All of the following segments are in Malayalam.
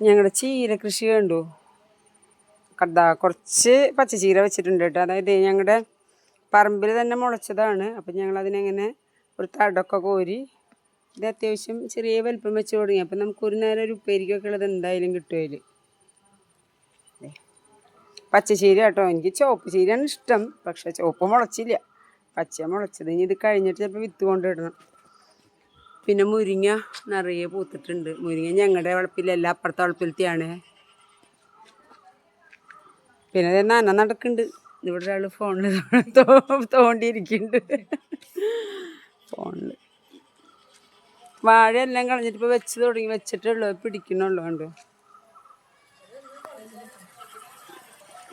ഞങ്ങളുടെ ചീര കൃഷി കണ്ടു. കണ്ടാ കുറച്ച് പച്ചച്ചീര വെച്ചിട്ടുണ്ട് കേട്ടോ. അതായത് ഞങ്ങളുടെ പറമ്പിൽ തന്നെ മുളച്ചതാണ്. അപ്പം ഞങ്ങൾ അതിനെങ്ങനെ ഒരു തടൊക്കെ കോരി ഇത് അത്യാവശ്യം ചെറിയ വലിപ്പം വെച്ച് തുടങ്ങി. അപ്പം നമുക്ക് ഒരു നേരം ഒരു ഉപ്പേരിക്കൊക്കെ ഉള്ളത് എന്തായാലും കിട്ടും അതിൽ പച്ചച്ചീര കേട്ടോ. എനിക്ക് ചുവപ്പ് ചീരയാണ് ഇഷ്ടം. പക്ഷേ ചുവപ്പ് മുളച്ചില്ല. പച്ച മുളച്ചത് ഇനി ഇത് കഴിഞ്ഞിട്ട് ചിലപ്പോൾ വിത്ത് കൊണ്ടിടണം പിന്നെ മുരിങ്ങ നിറയെ പൂത്തിട്ടുണ്ട്. മുരിങ്ങ ഞങ്ങളുടെ വളപ്പിലല്ല അപ്പുറത്തെ വളപ്പിലത്തെയാണ്. പിന്നെ ദേ നന നടക്കുന്നുണ്ട് ഇവിടെ ഒരാൾ ഫോണിൽ തോണ്ടിയിരിക്കുന്നുണ്ട് ഫോണിൽ വാഴയെല്ലാം കളഞ്ഞിട്ട് ഇപ്പോൾ വെച്ച് തുടങ്ങി. വെച്ചിട്ടുള്ളൂ പിടിക്കണുള്ളൂ കണ്ടോ?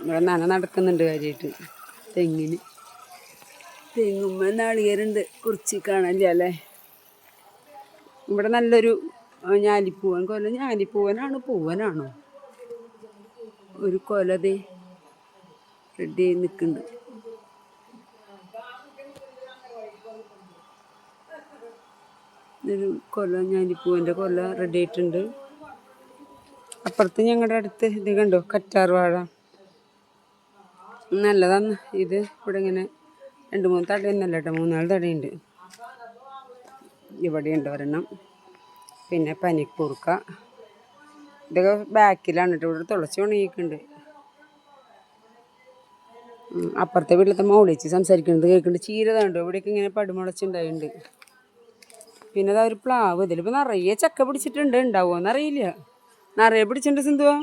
ഇവിടെ നന നടക്കുന്നുണ്ട് കാര്യമായിട്ട് തെങ്ങിന്. തെങ്ങുമ്മ നാളികേരുണ്ട്. കുറിച്ച് കാണില്ല അല്ലേ? ഇവിടെ നല്ലൊരു ഞാലിപ്പൂവൻ കൊല ഞാലിപ്പൂവനാണ് പൂവനാണോ? ഒരു കൊലതേ റെഡി ആയി നിൽക്കുന്നുണ്ട് ഒരു കൊല ഞാലിപ്പൂവന്റെ കൊല റെഡി ആയിട്ടുണ്ട്. അപ്പുറത്ത് ഞങ്ങളുടെ അടുത്ത് ഇത് കണ്ടോ കറ്റാർവാഴ നല്ലതാണ്. ഇത് ഇവിടെ ഇങ്ങനെ രണ്ട് മൂന്ന് തടയൊന്നല്ല കേട്ടോ മൂന്നാൽ തടയുണ്ട് ഇവിടെയുണ്ട് ഒരെണ്ണം. പിന്നെ പനിക്കൂർക്ക. ഇതൊക്കെ ബാക്കിലാണ് കേട്ടോ. ഇവിടെ തുളച്ച് ഉണങ്ങിയിട്ടുണ്ട്. അപ്പുറത്തെ വീട്ടിലത്തെ മൗളിച്ച് സംസാരിക്കുന്നത് കേൾക്കുന്നുണ്ട് ചീര കണ്ടോ? ഇവിടെയൊക്കെ ഇങ്ങനെ പടുമുളച്ചുണ്ടായിട്ടുണ്ട് പിന്നെ അതാ ഒരു പ്ലാവ്. ഇതിലിപ്പോൾ നിറയെ ചക്ക പിടിച്ചിട്ടുണ്ട്. ഉണ്ടാവുമോ അറിയില്ല നിറയെ പിടിച്ചിട്ടുണ്ട് സിന്ധുവാ.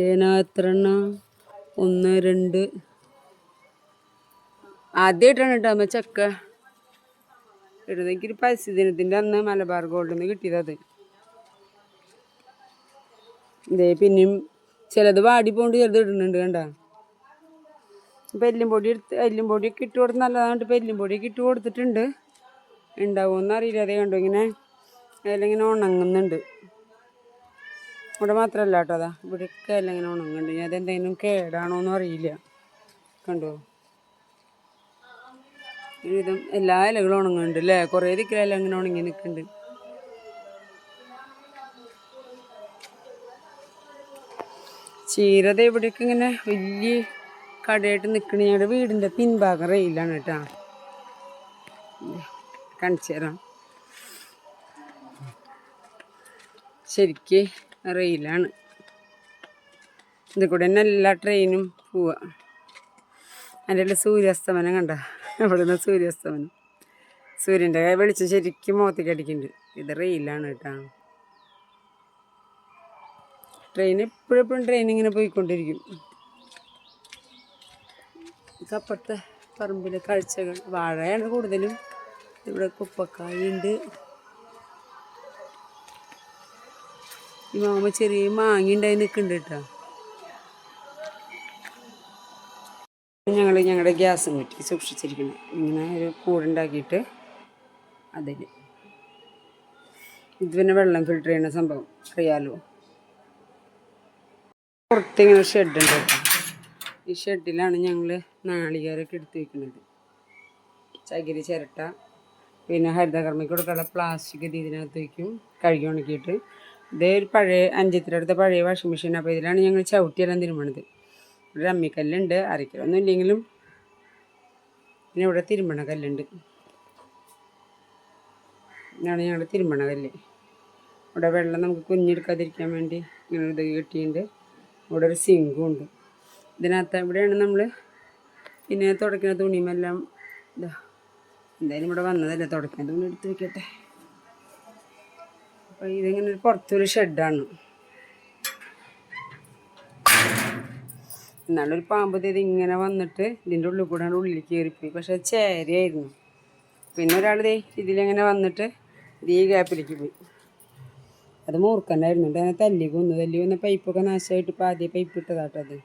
എണ്ണ ഒന്ന് രണ്ട്. ആദ്യമായിട്ടാണ് കേട്ടോ അമ്മ ചക്ക ഇടുന്നത് എനിക്കൊരു പരിസ്ഥിതി ദിനത്തിന്റെ അന്ന് മലബാർ ഗോൾഡിൽ നിന്ന് കിട്ടിയതത് ഇതേ പിന്നെയും ചിലത് വാടി പോണ്ട് ചിലത് ഇടുന്നുണ്ട് കണ്ട. എല്ലും പൊടി എടുത്ത് എല്ലും പൊടിയൊക്കെ ഇട്ട് കൊടുത്ത് നല്ലതാണ് ഇപ്പം എല്ലും പൊടിയൊക്കെ ഇട്ട് കൊടുത്തിട്ടുണ്ട്. ഉണ്ടാവുമെന്ന് അറിയില്ല അതേ കണ്ടു ഇങ്ങനെ അതിലിങ്ങനെ ഉണങ്ങുന്നുണ്ട്. ഇവിടെ മാത്രമല്ല കേട്ടോ അതാ. ഇവിടെയൊക്കെ അതിലിങ്ങനെ ഉണങ്ങുന്നുണ്ട്. ഇനി അതെന്തെങ്കിലും കേടാണോ എന്ന് അറിയില്ല. കണ്ടോ? ഒരുവിധം എല്ലാ ഇലകളും ഉണങ്ങുന്നുണ്ട് അല്ലേ കുറേ ദിക്കിലെല്ലാം അങ്ങനെ ഉണങ്ങി നിൽക്കുന്നുണ്ട്. ചീരത ഇവിടേക്ക് ഇങ്ങനെ വലിയ കടയായിട്ട് നിൽക്കണ. ഞങ്ങളുടെ വീടിന്റെ പിൻഭാഗം റെയിലാണ് കേട്ടോ. കാണിച്ചു തരാം. ശരിക്ക് റെയിലാണ്. ഇത് കൂടെ തന്നെ എല്ലാ ട്രെയിനും പോവുക അതിന്റെ സൂര്യാസ്തമനം കണ്ട? ഇവിടെ നിന്ന് സൂര്യാസ്തമനം. സൂര്യന്റെ വെളിച്ചം ശരിക്കും മുഖത്തേക്ക് അടിക്കുന്നുണ്ട്. ഇത് റെയിലാണ് കേട്ടോ. ട്രെയിൻ എപ്പോഴും എപ്പോഴും ട്രെയിൻ ഇങ്ങനെ പോയിക്കൊണ്ടിരിക്കും. അപ്പുറത്തെ പറമ്പിലെ കാഴ്ചകൾ. വാഴയാണ് കൂടുതലും. ഇവിടെ കുപ്പക്കായുണ്ട് ഈ മാമ ചെറിയ മാങ്ങ ഉണ്ടായി നിൽക്കുന്നുണ്ട് കേട്ടോ. ഞങ്ങൾ ഞങ്ങളുടെ ഗ്യാസും കുറ്റി സൂക്ഷിച്ചിരിക്കുന്നത് ഇങ്ങനെ ഒരു കൂടുണ്ടാക്കിയിട്ട് അതിൽ ഇത് പിന്നെ വെള്ളം ഫിൽട്ടർ ചെയ്യുന്ന സംഭവം അറിയാലോ? പുറത്തിങ്ങനെ ഷെഡ് ഉണ്ട് ഈ ഷെഡിലാണ് ഞങ്ങൾ നാളികേരൊക്കെ എടുത്ത് വെക്കുന്നത് ചകിരി ചിരട്ട പിന്നെ ഹരിതകർമ്മയ്ക്ക് കൊടുക്കാനുള്ള പ്ലാസ്റ്റിക് ഇത് ഇതിനകത്ത് വയ്ക്കും കഴുകി ഉണക്കിയിട്ട്. ഇതേ ഒരു പഴയ അഞ്ചിത്തിനടുത്ത പഴയ വാഷിംഗ് മെഷീൻ അപ്പോൾ ഇതിലാണ് ഞങ്ങൾ ചവിട്ടിയെല്ലാം തിരുമണത്. ഇവിടെ അമ്മിക്കല്ലുണ്ട് അരക്കലൊന്നും ഇല്ലെങ്കിലും പിന്നെ ഇവിടെ തിരുമണ കല്ലുണ്ട്. ഇതാണ് ഞങ്ങളുടെ തിരുമണ കല്ല്. ഇവിടെ വെള്ളം നമുക്ക് കുഞ്ഞെടുക്കാതിരിക്കാൻ വേണ്ടി ഇങ്ങനെ ഒരു ഇത് കെട്ടിയിട്ടുണ്ട്. ഇവിടെ ഒരു സിങ്കും ഉണ്ട്. ഇതിനകത്ത് ഇവിടെയാണ് നമ്മൾ പിന്നെ തുടക്കുന്ന തുണിയുമെല്ലാം ഇതാ. എന്തായാലും ഇവിടെ വന്നതല്ലേ തുടക്കുന്ന തുണി എടുത്ത് വെക്കട്ടെ. അപ്പോൾ ഇതിങ്ങനെ ഒരു പുറത്തൊരു ഷെഡാണ് എന്നാലൊരു പാമ്പ് ഇത് ഇങ്ങനെ വന്നിട്ട് ഇതിന്റെ ഉള്ളിൽ കൂടെ ഉള്ളിൽ കയറിപ്പോയി പക്ഷെ ചേരയായിരുന്നു. പിന്നെ ഒരാൾ ദേ ഇതിലിങ്ങനെ വന്നിട്ട് ഈ ഗ്യാപ്പിലേക്ക് പോയി. അത് മൂർക്കണ്ടായിരുന്നു അതിനെ തല്ലി കൊന്നു. തല്ലി കൊന്ന പൈപ്പൊക്കെ നാശമായിട്ട് ഇപ്പോൾ ആദ്യം പൈപ്പ് ഇട്ടതാട്ടോ അത്.